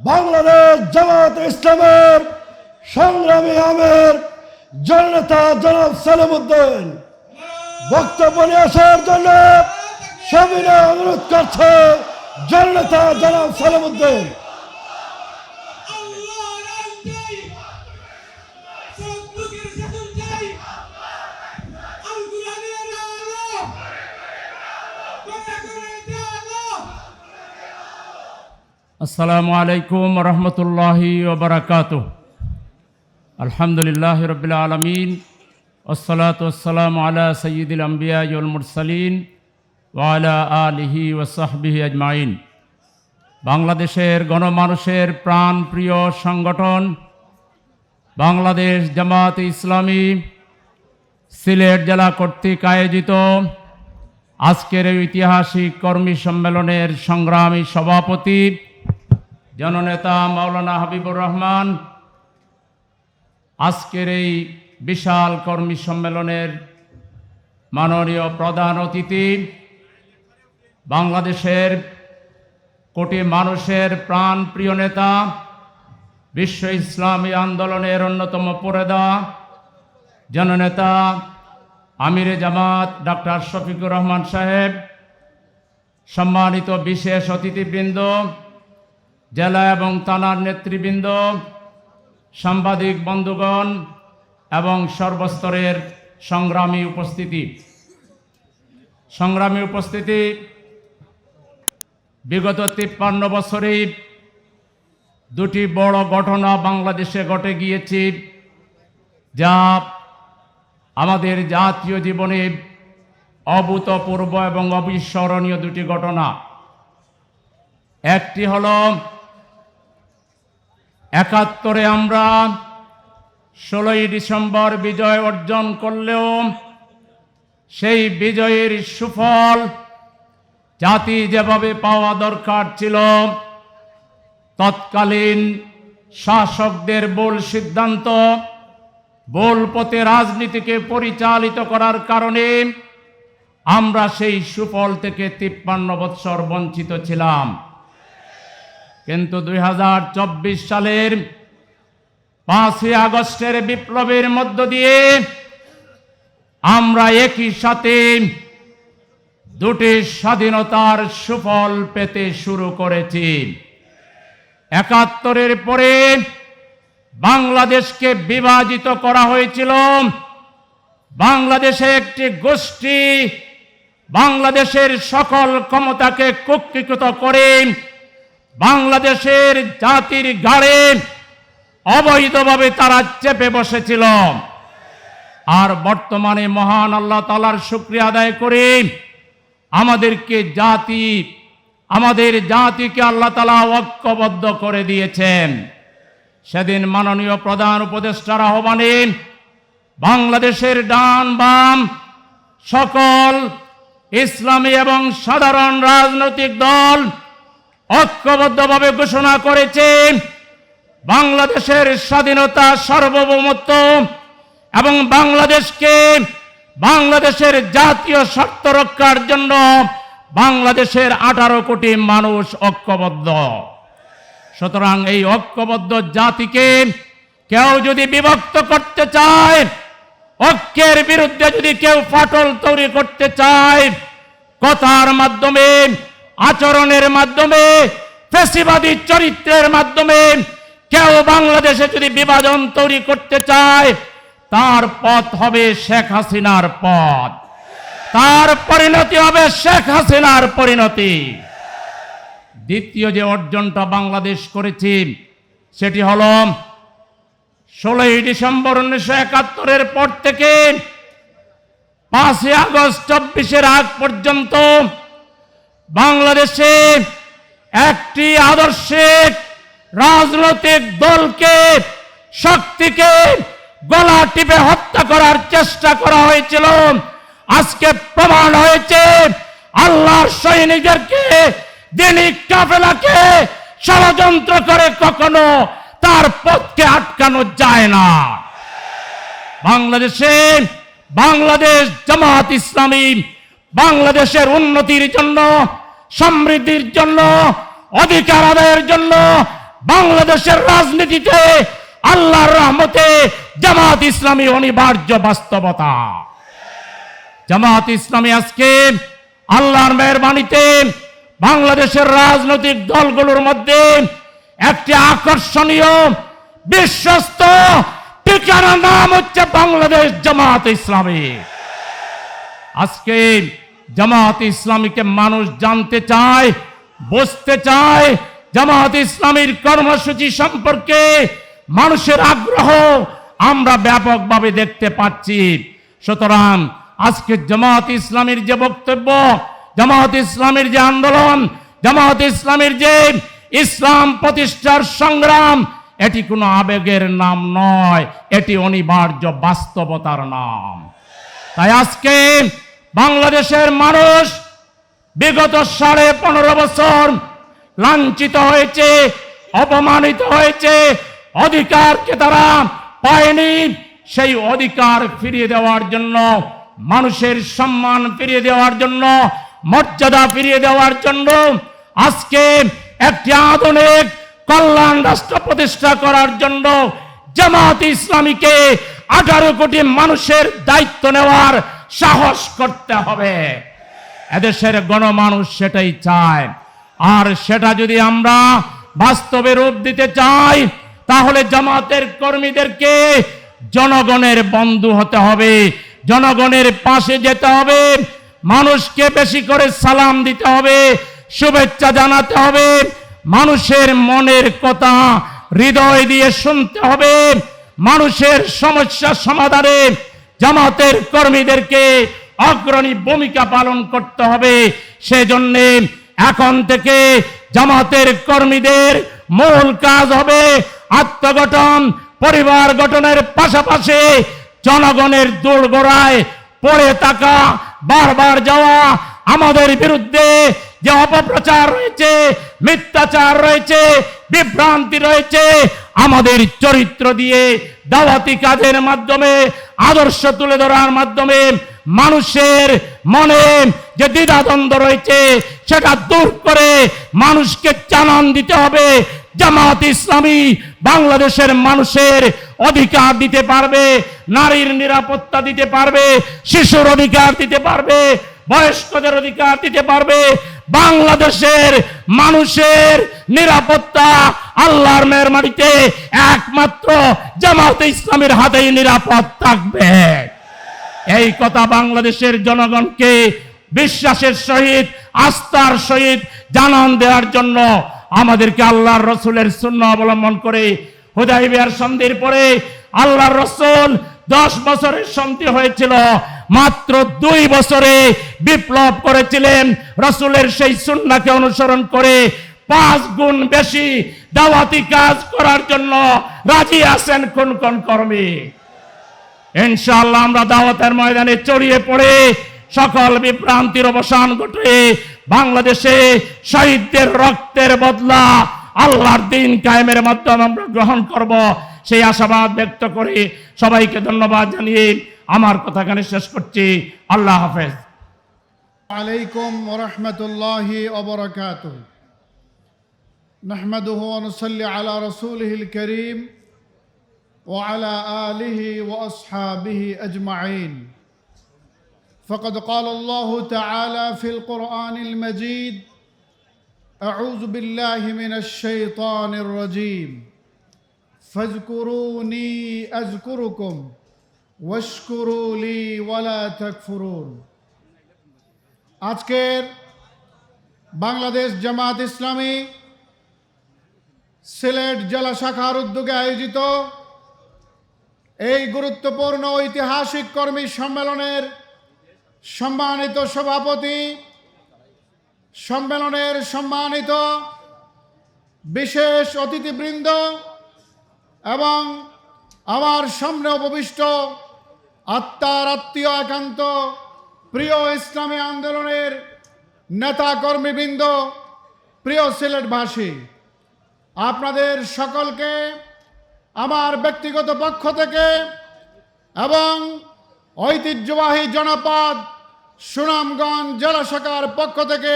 বাংলাদেশ জামাত ইসলামের সংগ্রামী আমের জননেতা জনাব সালামুদ্দিন। বক্তব্য নিয়ে আসার জন্য সবিনয় অনুরোধ করছে জননেতা জনাব সালেমুদ্দিন। আসসালামু আলাইকুম রহমতুল্লাহি ওবরাকাত আলহামদুলিল্লাহ রবিল আলমিন ওসলাত আলা সঈদুল আম্বিয়া মুরসালিন ওয়ালা আলিহি ওসাহবিহি আজমাইন। বাংলাদেশের গণমানুষের প্রাণপ্রিয় সংগঠন বাংলাদেশ জামাত ইসলামী সিলেট জেলা কর্তৃক আয়োজিত আজকের ঐতিহাসিক কর্মী সম্মেলনের সংগ্রামী সভাপতি জননেতা মাওলানা হাবিবুর রহমান, আজকের এই বিশাল কর্মী সম্মেলনের মাননীয় প্রধান অতিথি, বাংলাদেশের কোটি মানুষের প্রাণ প্রিয় নেতা, বিশ্ব ইসলামী আন্দোলনের অন্যতম পরেদা জননেতা আমিরে জামাত ডাক্তার শফিকুর রহমান সাহেব, সম্মানিত বিশেষ অতিথিবৃন্দ জেলা এবং থানার নেতৃবৃন্দ, সাংবাদিক বন্ধুগণ এবং সর্বস্তরের সংগ্রামী উপস্থিতি। সংগ্রামী উপস্থিতি বিগত তিপ্পান্ন বছরেই দুটি বড় ঘটনা বাংলাদেশে ঘটে গিয়েছে, যা আমাদের জাতীয় জীবনে অভূতপূর্ব এবং অবিস্মরণীয় দুটি ঘটনা। একটি হল একাত্তরে আমরা ষোলোই ডিসেম্বর বিজয় অর্জন করলেও সেই বিজয়ের সুফল জাতি যেভাবে পাওয়া দরকার ছিল, তৎকালীন শাসকদের ভুল সিদ্ধান্ত, ভুল পথে রাজনীতিকে পরিচালিত করার কারণে আমরা সেই সুফল থেকে তিপ্পান্ন বৎসর বঞ্চিত ছিলাম। কিন্তু দু হাজার চব্বিশ সালের পাঁচই আগস্টের বিপ্লবের মধ্য দিয়ে আমরা একই সাথে দুটি স্বাধীনতার সুফল পেতে শুরু করেছি। একাত্তরের পরে বাংলাদেশকে বিভাজিত করা হয়েছিল। বাংলাদেশে একটি গোষ্ঠী বাংলাদেশের সকল ক্ষমতাকে কুক্ষিকৃত করে বাংলাদেশের জাতির গাড়ে অবৈধভাবে তারা চেপে বসেছিল। আর বর্তমানে মহান আল্লাহ তালার শুক্রিয়া আদায় করে আমাদেরকে জাতি, আমাদের জাতিকে আল্লাহ তালা ঐক্যবদ্ধ করে দিয়েছেন। সেদিন মাননীয় প্রধান উপদেষ্টার আহ্বানে বাংলাদেশের ডান বাম সকল ইসলামী এবং সাধারণ রাজনৈতিক দল ঐক্যবদ্ধভাবে ঘোষণা করেছে বাংলাদেশের স্বাধীনতা সার্বভৌমত্ব এবং বাংলাদেশকে বাংলাদেশের জাতীয় স্বার্থ রক্ষার জন্য বাংলাদেশের আঠারো কোটি মানুষ ঐক্যবদ্ধ। সুতরাং এই ঐক্যবদ্ধ জাতিকে কেউ যদি বিভক্ত করতে চায়, ঐক্যের বিরুদ্ধে যদি কেউ ফাটল তৈরি করতে চায়, কথার মাধ্যমে আচরণের মাধ্যমে, ফেসিবাদী চরিত্রের মাধ্যমে কেউ বাংলাদেশে যদি বিভাজন তৈরি করতে চায়, তার পথ হবে শেখ হাসিনার পথ। তার পরিণতি হবে শেখ হাসিনার পরিণতি। দ্বিতীয় যে অর্জনটা বাংলাদেশ করেছি, সেটি হল ষোলোই ডিসেম্বর উনিশশো একাত্তরের পর থেকে পাঁচই আগস্ট চব্বিশের আগ পর্যন্ত বাংলাদেশে একটি আদর্শিক রাজনৈতিক দলকে শক্তিকে গলা টিপে হত্যা করার চেষ্টা করা হয়েছিল। আজকে প্রমাণ হয়েছে, আল্লাহর সৈনিকদেরকে দিনিক কাফেলাকে ষড়যন্ত্র করে কখনো তার পথকে আটকানো যায় না। বাংলাদেশে বাংলাদেশ জামাত ইসলামী বাংলাদেশের উন্নতির জন্য সমৃদ্ধির জন্য অধিকার আদায়ের জন্য বাংলাদেশের রাজনীতিতে আল্লাহর রহমতে জামাত ইসলামী অনিবার্য বাস্তবতা। জামাত ইসলামী আজকে আল্লাহর মেহরবানিতে বাংলাদেশের রাজনৈতিক দলগুলোর মধ্যে একটি আকর্ষণীয়, বিশ্বস্ত ঠিকানা নাম হচ্ছে বাংলাদেশ জামাত ইসলামী। আজকে জামাত ইসলামীকে মানুষ জানতে চায়, বুঝতে চায়। জামাত ইসলামীর কর্মসূচি সম্পর্কে মানুষের আগ্রহ আমরা ব্যাপকভাবে দেখতে পাচ্ছি। সুতরাং আজকে জামাত ইসলামীর যে বক্তব্য, জামাত ইসলামীর যে আন্দোলন, জামাত ইসলামীর যে ইসলাম প্রতিষ্ঠার সংগ্রাম, এটি কোনো আবেগের নাম নয়, এটি অনিবার্য বাস্তবতার নাম। তাই আজকে বাংলাদেশের মানুষ বিগত সাড়ে পনেরো বছর লাঞ্ছিত হয়েছে, অপমানিত হয়েছে। অধিকারকে তারা পায়নি। সেই অধিকার ফিরিয়ে দেওয়ার জন্য, মানুষের সম্মান ফিরিয়ে দেওয়ার জন্য, মর্যাদা ফিরিয়ে দেওয়ার জন্য আজকে একটি আধুনিক কল্যাণ রাষ্ট্র প্রতিষ্ঠা করার জন্য জামাত ইসলামীকে আঠারো কোটি মানুষের দায়িত্ব নেওয়ার সাহস করতে হবে। এদেশের গণমানুষ সেটাই চায়। আর সেটা যদি আমরা বাস্তবে রূপ দিতে চাই, তাহলে জামাতের কর্মীদেরকে জনগণের বন্ধু হতে হবে, জনগণের পাশে যেতে হবে, মানুষকে বেশি করে সালাম দিতে হবে, শুভেচ্ছা জানাতে হবে, মানুষের মনের কথা হৃদয় দিয়ে শুনতে হবে, মানুষের সমস্যা সমাধানে জামাতের কর্মীদেরকে অগ্রণী ভূমিকা পালন করতে হবে। সেজন্য এখন থেকে জামাতের কর্মীদের মূল কাজ হবে আত্মগঠন, পরিবার গঠনের পাশাপাশি জনগণের দোড়গোড়ায় পড়ে থাকা, বারবার যাওয়া, আমাদের বিরুদ্ধে যে অপপ্রচার রয়েছে, মিথ্যাচার রয়েছে, বিভ্রান্তি রয়েছে, আমাদের চরিত্র দিয়ে দাওয়াতি কাজের মাধ্যমে আদর্শ তুলে ধরার মাধ্যমে মানুষের মনে যে দ্বিধাদ্বন্দ্ব রয়েছে, সেটা দূর করে মানুষকে জানান দিতে হবে। জামাত ইসলামী বাংলাদেশের মানুষের অধিকার দিতে পারবে, নারীর নিরাপত্তা দিতে পারবে, শিশুর অধিকার দিতে পারবে, বয়স্কদের অধিকার দিতে পারবে। বাংলাদেশের মানুষের নিরাপত্তা আল্লাহর মেহরবানিতে একমাত্র জামাতে ইসলামের হাতেই নিরাপদ থাকবে। এই কথা বাংলাদেশের জনগণকে বিশ্বাসের সহিত, আস্থার সহিত জানান দেওয়ার জন্য আমাদেরকে আল্লাহর রসুলের শূন্য অবলম্বন করে হুদাই বিহার সন্ধির পরে আল্লাহর রসুল দশ বছরের সন্ধি হয়েছিল, মাত্র দুই বছরে বিপ্লব করেছিলেন। রসুলের সেই সুন্নাকে অনুসরণ করে পাঁচ গুণ বেশি দাওয়াতি কাজ করার জন্য রাজি আছেন কোন কোন কর্মী? ইনশাআল্লাহ আমরা দাওয়াতের ময়দানে চড়িয়ে পড়ে সকল বিভ্রান্তির অবসান ঘটে। বাংলাদেশে শহীদদের রক্তের বদলা আল্লাহর দিন কায়েমের মাধ্যমে আমরা গ্রহণ করব। সেই আশাবাদ ব্যক্ত করে সবাইকে ধন্যবাদ জানিয়ে আমার কথাখানে শেষ করছি। আল্লাহ হাফেজ। আলাইকুম রহমতুল্লাহ অবরাকাতুহ نحمده ونصلي على رسوله الكريم وعلى آله وأصحابه أجمعين فقد قال الله تعالى في القرآن المجيد أعوذ بالله من الشيطان الرجيم فاذكروني أذكركم واشكروا لي ولا تكفرون আজকের বাংলাদেশ জামাত ইসলামী সিলেট জেলা শাখার উদ্যোগে আয়োজিত এই গুরুত্বপূর্ণ ঐতিহাসিক কর্মী সম্মেলনের সম্মানিত সভাপতি, সম্মেলনের সম্মানিত বিশেষ অতিথিবৃন্দ এবং আমার সামনে উপবিষ্ট আত্মার আত্মীয় একান্ত প্রিয় ইসলামী আন্দোলনের নেতা কর্মীবৃন্দ, প্রিয় সিলেটবাসী। আপনাদের সকলকে আমার ব্যক্তিগত পক্ষ থেকে এবং ঐতিহ্যবাহী জনপদ সুনামগঞ্জ জেলা শাখার পক্ষ থেকে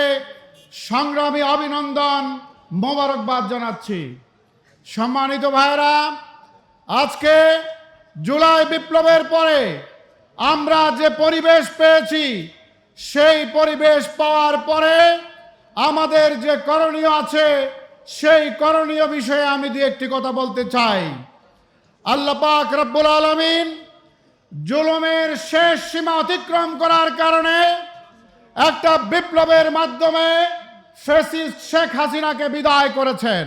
সংগ্রামী অভিনন্দন মোবারকবাদ জানাচ্ছি। সম্মানিত ভাইরা আজকে জুলাই বিপ্লবের পরে আমরা যে পরিবেশ পেয়েছি, সেই পরিবেশ পাওয়ার পরে আমাদের যে করণীয় আছে সেই করণীয় বিষয়ে আমি দু একটি কথা বলতে চাই। আল্লাহ পাক রব্বুল আলমিন জুলুমের শেষ সীমা অতিক্রম করার কারণে একটা বিপ্লবের মাধ্যমে ফেসিস্ট শেখ হাসিনাকে বিদায় করেছেন।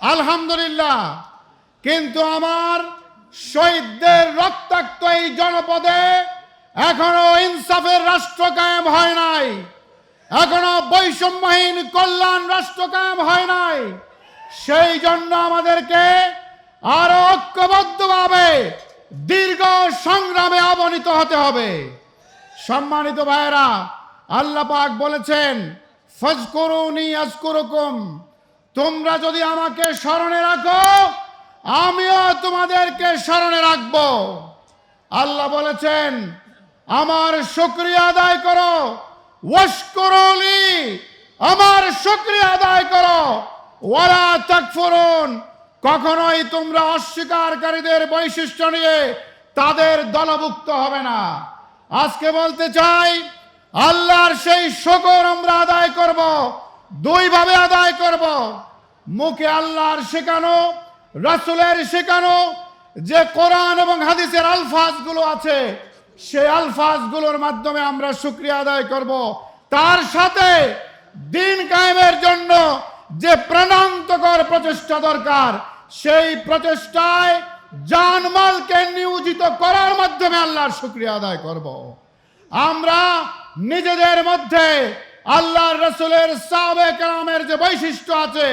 আলহামদুলিল্লাহ, কিন্তু আমার শহীদদের রক্তাক্ত এই জনপদে এখনও ইনসাফের রাষ্ট্র কায়েম হয় নাই। এখনও বৈষম্যহীন কল্যাণ রাষ্ট্র কায়েম হয় নাই। সেই জন্য আমাদেরকে আরও ঐক্যবদ্ধভাবে, দীর্ঘ সংগ্রামে অবনীত হতে হবে। সম্মানিত ভাইয়েরা, আল্লাহ পাক বলেছেন, ফজকুরুনি আজকুরুকুম। তোমরা যদি আমাকে স্মরণে রাখো, আমিও তোমাদেরকে স্মরণে রাখব। আল্লাহ বলেছেন, আমার শুক্রিয়া আদায় করো ওয়াশকুরুলি আমার শুক্রিয়া আদায় করো। ওয়ালা তাকফুরুন, কখনোই তোমরা অস্বীকারীদের বৈশিষ্ট্য নিয়ে তাদের দলভুক্ত হবে না। আজকে বলতে চাই, আল্লাহর সেই শকর আমরা আদায় করব, দুইভাবে আদায় করব। মুখে আল্লাহর শেখানো, রাসুলের শেখানো, যে কোরআন এবং হাদিসের আলফাজগুলো আছে সেই আলফাজগুলোর মাধ্যমে আমরা শুক্রিয়া আদায় করব। তার সাথে দিন কায়েমের জন্য যে প্রাণান্তকর প্রচেষ্টা দরকার, সেই প্রচেষ্টায় জানমালকে নিয়োজিত করার মাধ্যমে আল্লাহর শুক্রিয়া আদায় করব। আমরা নিজেদের মধ্যে আল্লাহর রসুলের সাবে কালামের যে বৈশিষ্ট্য আছে,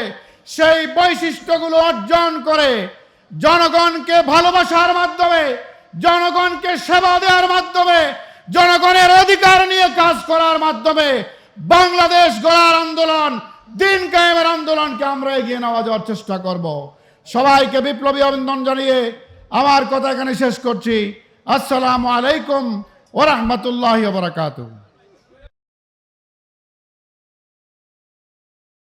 সেই বৈশিষ্ট্যগুলো অর্জন করে জনগণকে ভালোবাসার মাধ্যমে জনগণকে সেবা দেওয়ার মাধ্যমে, জনগণের অধিকার নিয়ে কাজ করার মাধ্যমে বাংলাদেশ গড়ার আন্দোলন, দিন কায়েমের আন্দোলনকে আমরা এগিয়ে নেওয়া যাওয়ার চেষ্টা করব। সবাইকে বিপ্লবী অভিনন্দন জানিয়ে আমার কথা এখানে শেষ করছি। আসসালামু আলাইকুম ওরহমতুল্লাহ বারাকাতুহ।